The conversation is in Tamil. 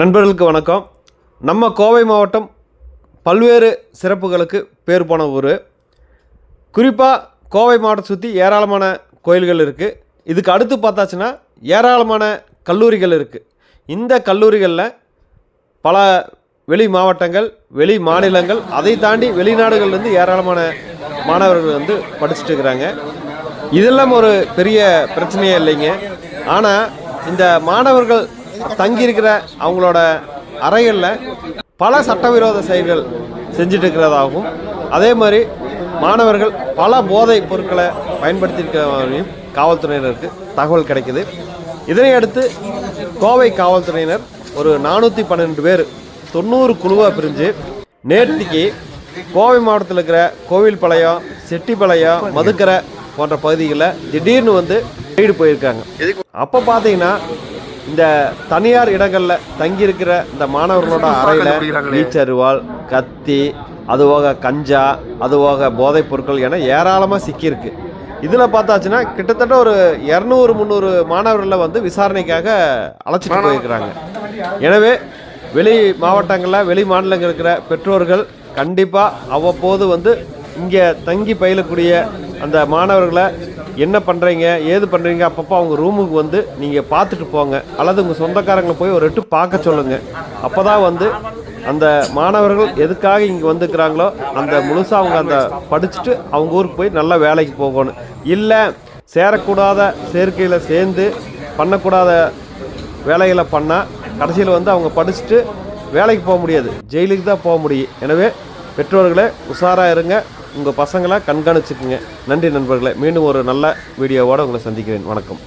நண்பர்களுக்கு வணக்கம். நம்ம கோவை மாவட்டம் பல்வேறு சிறப்புகளுக்கு பேர் போன ஊர். குறிப்பாக கோவை மாவட்டத்தை சுற்றி ஏராளமான கோயில்கள் இருக்குது இதுக்கு அடுத்து பார்த்தாச்சுன்னா ஏராளமான கல்லூரிகள் இருக்குது இந்த கல்லூரிகளில் பல வெளி மாவட்டங்கள் வெளி மாநிலங்கள் அதை தாண்டி வெளிநாடுகள்லேருந்து ஏராளமான மாணவர்கள் வந்து படிச்சுட்டு இருக்கிறாங்க. இதெல்லாம் ஒரு பெரிய பிரச்சனையே இல்லைங்க. ஆனால் இந்த மாணவர்கள் தங்கியிருக்கிற அவங்களோட அறைகளில் பல சட்டவிரோத செயல்கள் செஞ்சுட்டு இருக்கிறதாகவும் அதே மாதிரி மாணவர்கள் பல போதைப் பொருட்களை பயன்படுத்தியிருக்கிறவரையும் காவல்துறையினருக்கு தகவல் கிடைக்குது. இதனை அடுத்து கோவை காவல்துறையினர் ஒரு நானூற்றி பன்னெண்டு பேர் தொண்ணூறு குழுவாக பிரிஞ்சு நேற்றுக்கு கோவை மாவட்டத்தில் இருக்கிற கோவில்பாளையம் செட்டிப்பாளையம் மதுக்கரை போன்ற பகுதிகளில் திடீர்னு வந்து ரைடு போயிருக்காங்க. அப்போ பார்த்தீங்கன்னா இந்த தனியார் இடங்களில் தங்கியிருக்கிற இந்த மாணவர்களோட அறையில் வீச்சருவாள் கத்தி அதுபோக கஞ்சா அதுபோக போதைப் பொருட்கள் என ஏராளமாக சிக்கியிருக்கு. இதில் பார்த்தாச்சுன்னா கிட்டத்தட்ட ஒரு இரநூறு முந்நூறு மாணவர்களை வந்து விசாரணைக்காக அழைச்சிட்டு போயிருக்கிறாங்க. எனவே வெளி மாவட்டங்களில் வெளி மாநிலங்கள் இருக்கிற பெற்றோர்கள் கண்டிப்பாக அவ்வப்போது வந்து இங்கே தங்கி பயிலக்கூடிய அந்த மாணவர்களை என்ன பண்ணுறீங்க ஏது பண்ணுறீங்க அப்பப்போ அவங்க ரூமுக்கு வந்து நீங்கள் பார்த்துட்டு போங்க. அல்லது உங்கள் சொந்தக்காரங்களை போய் ஒரு எட்டு பார்க்க சொல்லுங்கள் அப்போ தான் வந்து அந்த மாணவர்கள் எதுக்காக இங்கே வந்துக்கிறாங்களோ அந்த முழுசாக அவங்க அந்த படிச்சுட்டு அவங்க ஊருக்கு போய் நல்ல வேலைக்கு போகணும். இல்லை சேரக்கூடாத சேர்க்கையில் சேர்ந்து பண்ணக்கூடாத வேலைகளை பண்ணால் கடைசியில் வந்து அவங்க படிச்சுட்டு வேலைக்கு போக முடியாது. ஜெயிலுக்கு தான் போக முடியும். எனவே பெற்றோர்களே உஷாராக இருங்க. உங்கள் பசங்களை கண்காணிச்சுக்குங்க. நன்றி நண்பர்களே. மீண்டும் ஒரு நல்ல வீடியோவோடு உங்களை சந்திக்கிறேன். வணக்கம்.